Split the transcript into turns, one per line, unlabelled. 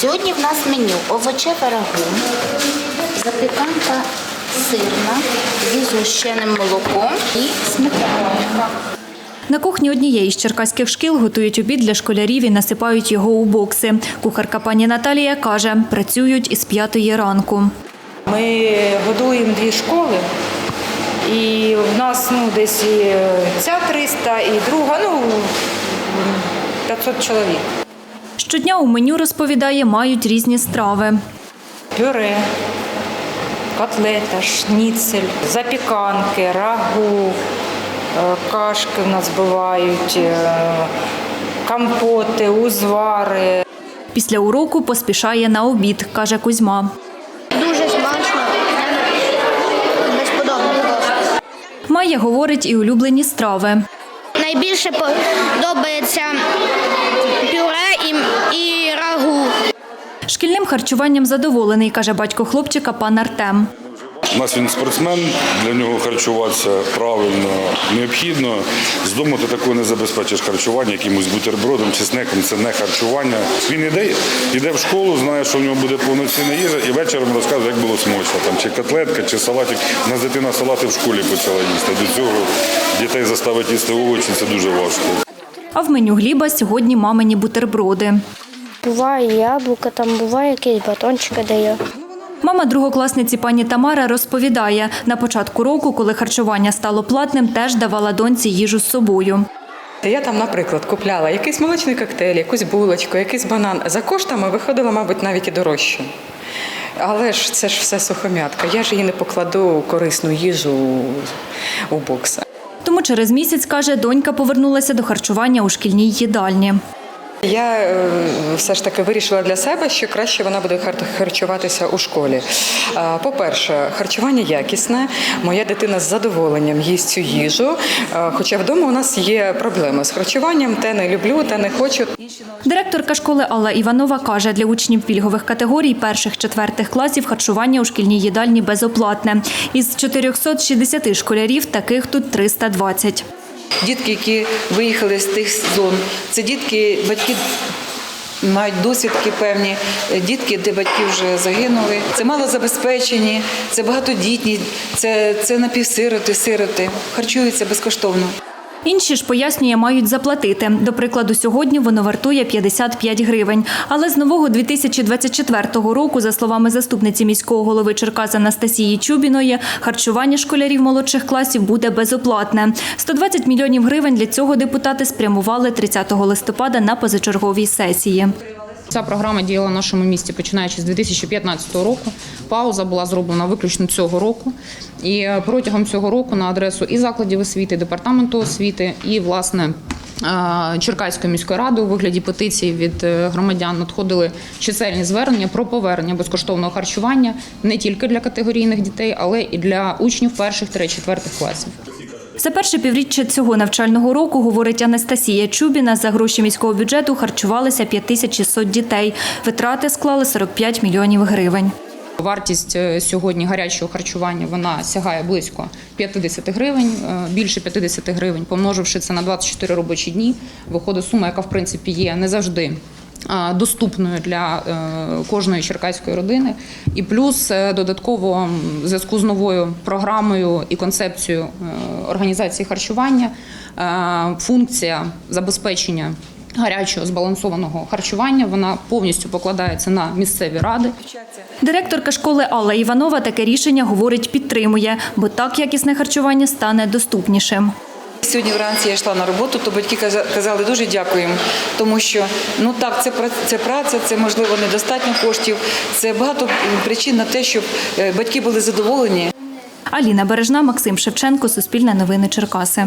Сьогодні в нас меню овочеве рагу, запіканка сирна зі згущеним молоком і сметаною.
На кухні однієї з черкаських шкіл готують обід для школярів і насипають його у бокси. Кухарка пані Наталія каже, працюють із п'ятої ранку.
Ми годуємо дві школи, і в нас ну, десь і ця 300, і друга, ну 500 чоловік.
Щодня у меню розповідає, мають різні страви.
Пюре, котлета, шніцель, запіканки, рагу, е, кашки в нас бувають, е, компоти, узвари.
Після уроку поспішає на обід, каже Кузьма.
Дуже смачно, безподобно.
Майя говорить і улюблені страви.
Найбільше подобається
Шкільним харчуванням задоволений, каже батько хлопчика пан Артем.
У нас він спортсмен, для нього харчуватися правильно необхідно. З дому ти такого не забезпечиш харчування якимось бутербродом чи снеком. Це не харчування. Він іде, іде в школу, знає, що в нього буде повноцінна їжа, і вечором розказує, як було смачно. Там чи котлетка, чи салатик. У нас дитина салати в школі почала їсти. До цього дітей заставити їсти овочі це дуже важко.
А в меню Гліба сьогодні мамині бутерброди.
Буває яблука, там буває якісь батончики дає.
Мама другокласниці пані Тамара розповідає, на початку року, коли харчування стало платним, теж давала доньці їжу з собою.
Я там, наприклад, купляла якийсь молочний коктейль, якусь булочку, якийсь банан. За коштами виходила, мабуть, навіть і дорожче. Але ж це ж все сухомятка. Я ж її не покладу корисну їжу у бокса.
Тому через місяць, каже, донька повернулася до харчування у шкільній їдальні.
Я е, все ж таки вирішила для себе, що краще вона буде хар- харчуватися у школі. По-перше, харчування якісне. Моя дитина з задоволенням їсть цю їжу. Хоча вдома у нас є проблеми з харчуванням, те не люблю, те не хочу.
Директорка школи Алла Іванова каже, для учнів пільгових категорій перших-четвертих класів харчування у шкільній їдальні безоплатне. Із 460 школярів таких тут 320.
Дітки, які виїхали з тих зон, це дітки, батьки мають досвідки певні, дітки, де батьки вже загинули. Це малозабезпечені, це багатодітні, це, це напівсироти, сироти, харчуються безкоштовно.
Інші ж пояснює, мають заплатити. До прикладу, сьогодні воно вартує 55 гривень. Але з нового 2024 року, за словами заступниці міського голови Черкас Анастасії Чубіної, харчування школярів молодших класів буде безоплатне. 120 мільйонів гривень для цього депутати спрямували 30 листопада на позачерговій сесії.
Ця програма діяла в нашому місті починаючи з 2015 року. Пауза була зроблена виключно цього року. І е, протягом цього року на адресу і закладів освіти, і департаменту освіти, і власне. е, Черкаської міської ради у вигляді петицій від е, громадян надходили чисельні звернення про повернення безкоштовного харчування не тільки для категорійних дітей, але і для учнів перших та четвертих класів.
За перше півріччя цього навчального року, говорить Анастасія Чубіна, за гроші міського бюджету харчувалися 5600 дітей. Витрати склали 45 мільйонів гривень.
Вартість е, сьогодні гарячого харчування вона сягає близько 50 гривень, е, більше 50 гривень, помноживши це на 24 робочі дні, виходить сума, яка в принципі є не завжди. Е, Доступною для е, кожної черкаської родини, і плюс е, додатково в зв'язку з новою програмою і концепцією організації харчування функція забезпечення гарячого збалансованого харчування вона повністю покладається на місцеві ради.
Директорка школи Алла Іванова таке рішення, говорить, підтримує, бо так якісне харчування стане доступнішим.
Сьогодні вранці я йшла на роботу, то батьки казали дуже дякуємо, тому що ну так, це це праця, це можливо недостатньо коштів. Це багато причин на те, щоб е, батьки були задоволені.
Аліна Бережна, Максим Шевченко, Суспільне новини Черкаси.